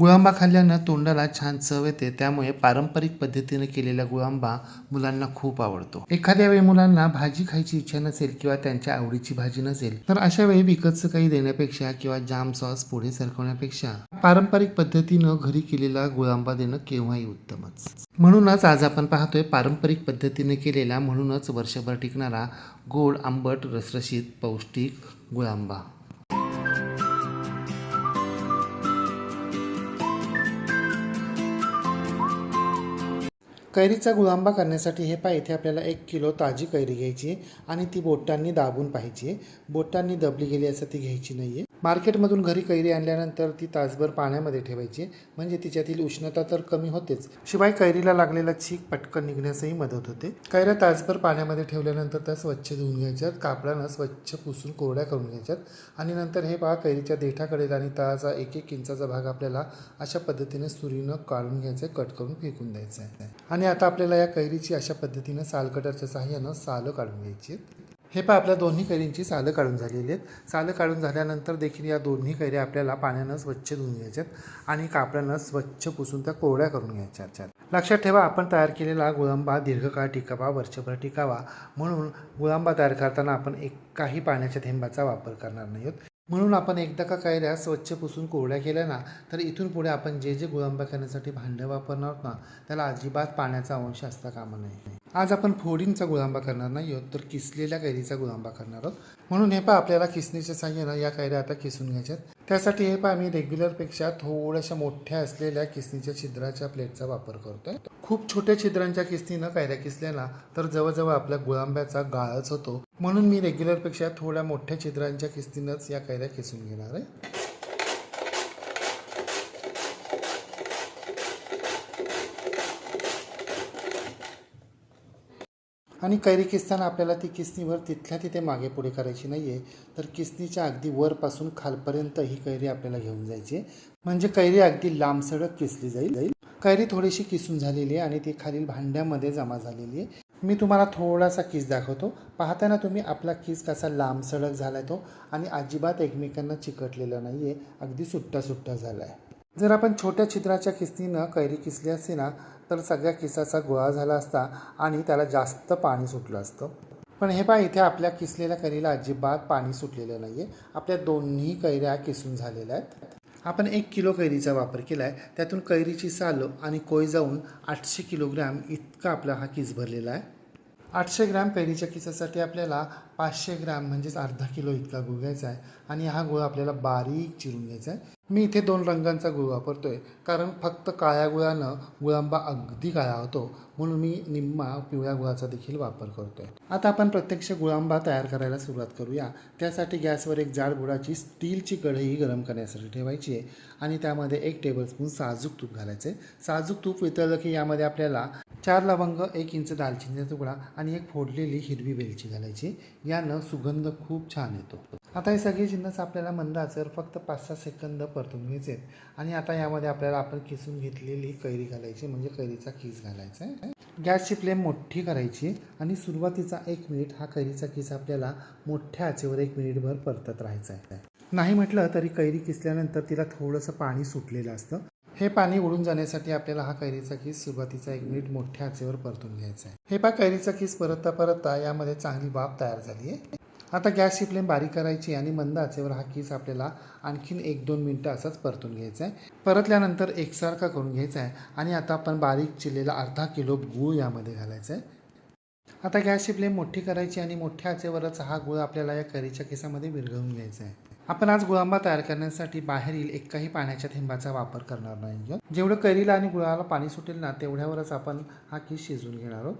गुळांबा खाल्ल्यानं तोंडाला छान चव येते त्यामुळे पारंपरिक पद्धतीने केलेला गुळांबा मुलांना खूप आवडतो. एखाद्या वेळी मुलांना भाजी खायची इच्छा नसेल किंवा त्यांच्या आवडीची भाजी नसेल तर अशा वेळी विकतचं काही देण्यापेक्षा किंवा जाम सॉस पुढे सरकवण्यापेक्षा पारंपरिक पद्धतीनं घरी केलेला गुळांबा देणं केव्हाही उत्तमच. म्हणूनच आज आपण पाहतोय पारंपरिक पद्धतीने केलेला म्हणूनच वर्षभर टिकणारा गोड आंबट रसरशीत पौष्टिक गुळांबा कैरीचा गुळांबा करण्यासाठी हे पहा इथे आपल्याला एक किलो ताजी कैरी घ्यायची आणि ती बोटांनी दाबून पाहिजे बोटांनी दबली गेली असं ती घ्यायची नाही आहे मार्केटमधून घरी कैरी आणल्यानंतर ती तासभर पाण्यामध्ये ठेवायची म्हणजे तिच्यातील उष्णता तर कमी होतेच. शिवाय कैरीला लागलेला चीक पटकन निघण्यासही मदत होते. कैऱ्या तासभर पाण्यामध्ये ठेवल्यानंतर त्या स्वच्छ धुवून घ्यायच्यात कापडानं स्वच्छ पुसून कोरड्या करून घ्यायच्यात. आणि नंतर हे पहा कैरीच्या देठाकडे आणि तळाचा एक एक इंचाचा भाग आपल्याला अशा पद्धतीने सुरीनं काढून घ्यायचं आहे कट करून फेकून द्यायचं आहे आणि आता आपल्याला या कैरीची अशा पद्धतीनं साल कटरच्या सहाय्यानं सालं काढून घ्यायची आहेत. हे पहा आपल्या दोन्ही कैरींची सालं काढून झालेली आहेत. सालं काढून झाल्यानंतर देखील या दोन्ही कैऱ्या आपल्याला पाण्यानं स्वच्छ धुवून घ्यायच्यात आणि कापडानं स्वच्छ पुसून त्या कोरड्या करून घ्यायच्या लक्षात ठेवा आपण तयार केलेला गुळांबा दीर्घकाळ टिकावा वर्षभर टिकावा. म्हणून गुळांबा तयार करताना आपण एक काही पाण्याच्या थेंबाचा वापर करणार नाही आहोत. म्हणून आपण एकदा का कैऱ्या स्वच्छ पुसून कोरड्या केल्या ना तर इथून पुढे आपण जे जे गुळांबा करण्यासाठी भांडं वापरणार आहोत ना त्याला अजिबात पाण्याचा अंश असता कामा नये. आज आपण फोडींचा गुळांबा करणार नाही आहोत तर किसलेल्या कैरीचा गुळांबा करणार आहोत. म्हणून हे पहा आपल्याला किसणीच्या साह्यानं या कैऱ्या आता किसून घ्यायच्यात. त्यासाठी हे पहा मी रेग्युलरपेक्षा थोड्याशा मोठ्या असलेल्या किसनीच्या छिद्राच्या प्लेटचा वापर करतोय. खूप छोट्या छिद्रांच्या किसनीनं कैऱ्या किसल्या ना तर जवळजवळ आपल्या गुळांब्याचा गाळच होतो. म्हणून मी रेग्युलरपेक्षा थोड्या मोठ्या छिद्रांच्या किसणीनंच या कैऱ्या किसून घेणार आहे. आणि कैरी किस्तान आपल्याला ती किसनीवर तिथल्या तिथे मागे पुढे करायची नाही आहे तर किसनीच्या अगदी वरपासून खालपर्यंत ही कैरी आपल्याला घेऊन जायची. म्हणजे कैरी अगदी लांबसडक किसली जाईल. जाईल कैरी थोडीशी किसून झालेली आहे आणि ती खालील भांड्यामध्ये जमा झालेली आहे. मी तुम्हाला थोडासा किस दाखवतो. पाहताना तुम्ही आपला किस कसा लांबसडक झाला आहे तो आणि अजिबात एकमेकांना चिकटलेला नाही आहे अगदी सुट्टा सुट्टा झाला आहे जर आपण छोट्या छिद्राच्या किसनीनं कैरी किसली असते ना तर सगळ्या किसाचा गोळा झाला असता आणि त्याला जास्त पाणी सुटलं असतं. पण हे पहा इथे आपल्या किसलेल्या कैरीला अजिबात पाणी सुटलेलं नाही आहे आपल्या दोन्ही कैऱ्या किसून झालेल्या आहेत. आपण एक किलो कैरीचा वापर केला आहे त्यातून कैरीची साल आणि कोय जाऊन आठशे किलोग्रॅम इतका आपला हा किस भरलेला आहे. आठशे ग्रॅम कैरीच्या किसासाठी आपल्याला पाचशे ग्रॅम म्हणजेच अर्धा किलो इतका गुळ घ्यायचा आहे. आणि हा गुळ आपल्याला बारीक चिरून घ्यायचा आहे. मी इथे दोन रंगांचा गुळ वापरतोय. कारण फक्त काळ्या गुळानं गुळांबा अगदी काळा होतो. म्हणून मी निम्मा पिवळ्या गुळाचा देखील वापर करतोय. आता आपण प्रत्यक्ष गुळांबा तयार करायला सुरुवात करूया. त्यासाठी गॅसवर एक जाड गुळाची स्टीलची कढई गरम करण्यासाठी ठेवायची आहे. आणि त्यामध्ये एक टेबलस्पून साजूक तूप घालायचं आहे. साजूक तूप वितळलं की यामध्ये आपल्याला चार लवंग एक इंच दालचिनीचा तुकडा आणि एक फोडलेली हिरवी वेलची घालायची यानं सुगंध खूप छान येतो. आता हे सगळे जिन्नस आपल्याला मंद आचेवर फक्त पाच सहा सेकंद परतून घ्यायचे आणि आता यामध्ये आपल्याला आपण किसून घेतलेली कैरी घालायची म्हणजे कैरीचा किस घालायचा आहे. गॅसची फ्लेम मोठी करायची आणि सुरुवातीचा एक मिनिट हा कैरीचा किस आपल्याला मोठ्या आचेवर एक मिनिटभर परतत राहायचा आहे. नाही म्हटलं तरी कैरी किसल्यानंतर तिला थोडंसं पाणी सुटलेलं असतं. हे पाणी उडून जाण्यासाठी आपल्याला हा कैरीचा किस सुरुवातीचा एक मिनिट मोठ्या आचेवर परतून घ्यायचा आहे. हे पा कैरीचा किस परतता परतता यामध्ये चांगली वाफ तयार झाली आहे. आता गॅसची फ्लेम बारीक करायची आणि मंद आचेवर हा किस आपल्याला आणखीन एक दोन मिनटं असाच परतून घ्यायचा आहे परतल्यानंतर एकसारखा करून घ्यायचा आहे आणि आता आपण बारीक चिरलेला अर्धा किलो गूळ यामध्ये घालायचा आहे आता गॅसची फ्लेम मोठी करायची आणि मोठ्या आचेवरच हा गुळ आपल्याला या करीच्या केसामध्ये विरघळून घ्यायचा आहे आपण आज गुळांबा तयार करण्यासाठी बाहेरील एकाही पाण्याच्या थेंबाचा वापर करणार नाही जेवढं कैरीला आणि गुळाला पाणी सुटेल ना तेवढ्यावरच आपण हा किस शिजवून घेणार आहोत.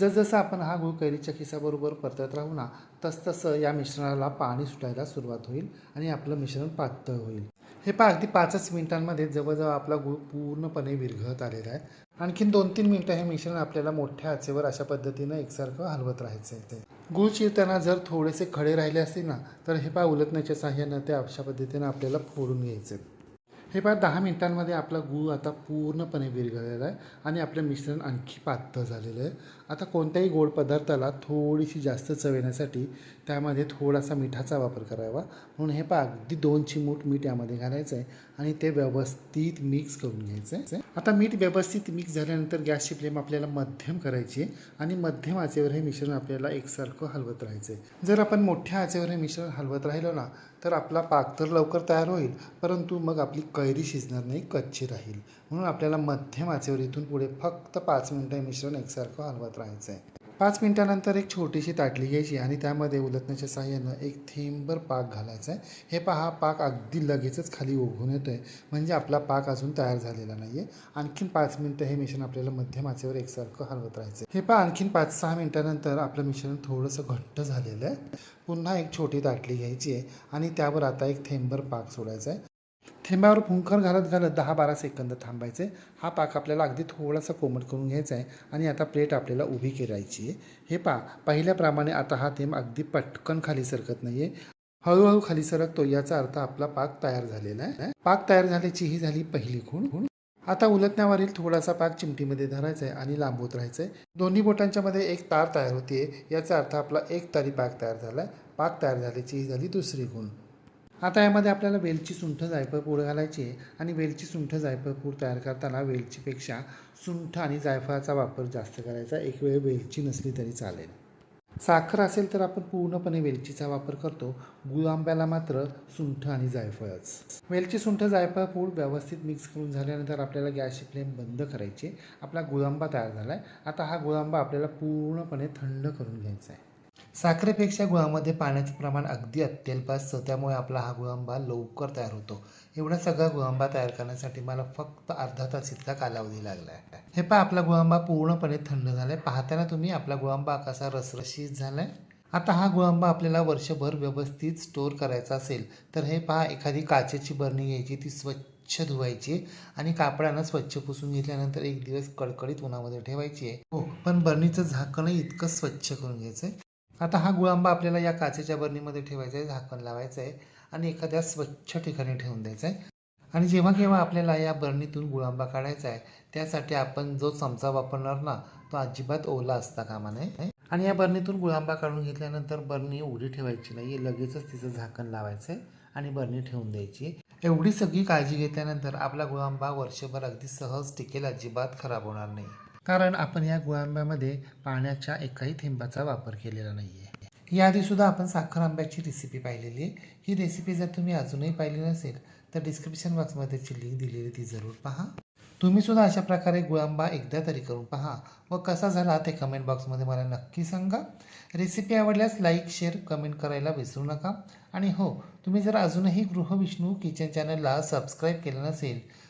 जसजसं आपण हा गुळ कैरीच्या किसाबरोबर परतत राहू ना तसतसं या मिश्रणाला पाणी सुटायला सुरुवात होईल आणि आपलं मिश्रण पातळ होईल. हे पहा अगदी पाचच मिनिटांमध्ये जवळजवळ आपला गुळ पूर्णपणे विरघळत आलेला आहे आणखीन दोन तीन मिनटं हे मिश्रण आपल्याला मोठ्या आचेवर अशा पद्धतीनं एकसारखं हलवत राहायचं आहे ते गुळ चिरताना जर थोडेसे खडे राहिले असतील ना तर हे पहा उलटण्याच्या साह्यानं ते अशा पद्धतीनं आपल्याला फोडून घ्यायचे आहेत. हे पहा दहा मिनिटांमध्ये आपला गूळ आता पूर्णपणे विरघळलेला आहे आणि आपलं मिश्रण आणखी पातळ झालेलं आहे. आता कोणत्याही गोड पदार्थाला थोडीशी जास्त चव येण्यासाठी त्यामध्ये थोडासा मिठाचा वापर करावा. म्हणून हे पहा अगदी दोन चिमूट मीठ यामध्ये घालायचं आहे आणि ते व्यवस्थित मिक्स करून घ्यायचं आहे आता मीठ व्यवस्थित मिक्स झाल्यानंतर गॅसची फ्लेम आपल्याला मध्यम करायची आहे आणि मध्यम आचेवर हे मिश्रण आपल्याला एकसारखं हलवत राहायचं आहे जर आपण मोठ्या आचेवर हे मिश्रण हलवत राहिलो ना तर आपला पाक तर लवकर तयार होईल परंतु मग आपली कैरी शिजणार नाही कच्ची राहील. म्हणून आपल्याला मध्यम आचेवर इथून पुढे फक्त पाच मिनटं हे मिश्रण एकसारखं हलवत राहायचं आहे पाच मिनटानंतर एक छोटीशी ताटली घ्यायची आणि त्यामध्ये उलटण्याच्या साह्यानं एक थेंबर पाक घालायचा आहे. हे पहा पाक अगदी लगेचच खाली ओघून येतो आहे म्हणजे आपला पाक अजून तयार झालेला नाही आहे आणखीन पाच मिनटं हे मिश्रण आपल्याला मध्यम आचेवर एकसारखं हलवत राहायचं आहे. हे पहा आणखीन पाच सहा मिनटानंतर आपलं मिश्रण थोडंसं घट्ट झालेलं आहे. पुन्हा एक छोटी ताटली घ्यायची आहे आणि त्यावर आता एक थेंबर पाक सोडायचा आहे थेंबावर फुंकर घालत घालत दहा बारा सेकंद थांबायचे. हा पाक आपल्याला अगदी थोडासा कोमट करून घ्यायचा आहे आणि आता प्लेट आपल्याला उभी करायची आहे. हे पा पहिल्याप्रमाणे आता हा थेंब अगदी पटकन खाली सरकत नाही आहे हळूहळू खाली सरकतो याचा अर्थ आपला पाक तयार झालेला आहे. पाक तयार झाल्याची ही झाली पहिली खूण. खूण आता उलटण्यावरील थोडासा पाक चिमटीमध्ये धरायचा आहे आणि लांबवत राहायचं आहे. दोन्ही बोटांच्या मध्ये एक तार तयार होते याचा अर्थ आपला एक तारी पाक तयार झाला आहे पाक तयार झाल्याची ही झाली दुसरी खूण. आता यामध्ये आपल्याला वेलची सुंठ जायफळ पूड घालायची आहे आणि वेलची सुंठ जायफळ पूड तयार करताना वेलचीपेक्षा सुंठ आणि जायफळाचा वापर जास्त करायचा. एक वेळ वेलची नसली तरी चालेल. साखर असेल तर आपण पूर्णपणे वेलचीचा वापर करतो. गुळ आंब्याला मात्र सुंठ आणि जायफळच. वेलची सुंठ जायफळ पूड व्यवस्थित मिक्स करून झाल्यानंतर आपल्याला गॅसची फ्लेम बंद करायची. आपला गुळांबा तयार झाला आहे आता हा गुळांबा आपल्याला पूर्णपणे थंड करून घ्यायचा आहे. साखरेपेक्षा गुळामध्ये पाण्याचं प्रमाण अगदी अत्यल्प असतं त्यामुळे आपला हा गुळांबा लवकर तयार होतो. एवढा सगळा गुळांबा तयार करण्यासाठी मला फक्त अर्धा तास इतका कालावधी लागला आहे हे पहा आपला गुळांबा पूर्णपणे थंड झाला आहे पाहताना तुम्ही आपला गुळांबा कसा रसरशीत झाला आहे आता हा गुळांबा आपल्याला वर्षभर व्यवस्थित स्टोअर करायचा असेल तर हे पहा एखादी काचेची बरणी घ्यायची ती स्वच्छ धुवायची आणि कापडानं स्वच्छ पुसून घेतल्यानंतर एक दिवस कडकडीत उन्हामध्ये ठेवायची आहे. हो पण बरणीचं झाकणं इतकं स्वच्छ करून घ्यायचं आहे आता हा गुळांबा आपल्याला या काचेच्या बरणीमध्ये ठेवायचा आहे झाकण लावायचं आहे आणि एखाद्या स्वच्छ ठिकाणी ठेवून द्यायचं आहे. आणि जेव्हा केव्हा आपल्याला या बरणीतून गुळांबा काढायचा आहे त्यासाठी आपण जो चमचा वापरणार ना तो अजिबात ओला असता कामा नये. आणि या बरणीतून गुळांबा काढून घेतल्यानंतर बरणी उघडी ठेवायची नाही लगेचच तिचं झाकण लावायचं आहे आणि बरणी ठेवून द्यायची एवढी सगळी काळजी घेतल्यानंतर आपला गुळांबा वर्षभर अगदी सहज टिकेल अजिबात खराब होणार नाही. कारण आपण या गुळांब्यामध्ये पाण्याच्या एकाही थेंबाचा वापर केलेला नाही आहे याआधीसुद्धा आपण साखर आंब्याची रेसिपी पाहिलेली आहे. ही रेसिपी जर तुम्ही अजूनही पाहिली नसेल तर डिस्क्रिप्शन बॉक्समध्ये त्याची लिंक दिलेली ती जरूर पहा. तुम्ही सुद्धा अशा प्रकारे गुळांबा एकदा तरी करून पहा. व कसा झाला ते कमेंट बॉक्समध्ये मला नक्की सांगा. रेसिपी आवडल्यास लाईक शेअर कमेंट करायला विसरू नका. आणि हो तुम्ही जर अजूनही गृहविष्णू किचन चॅनलला सबस्क्राईब केलं नसेल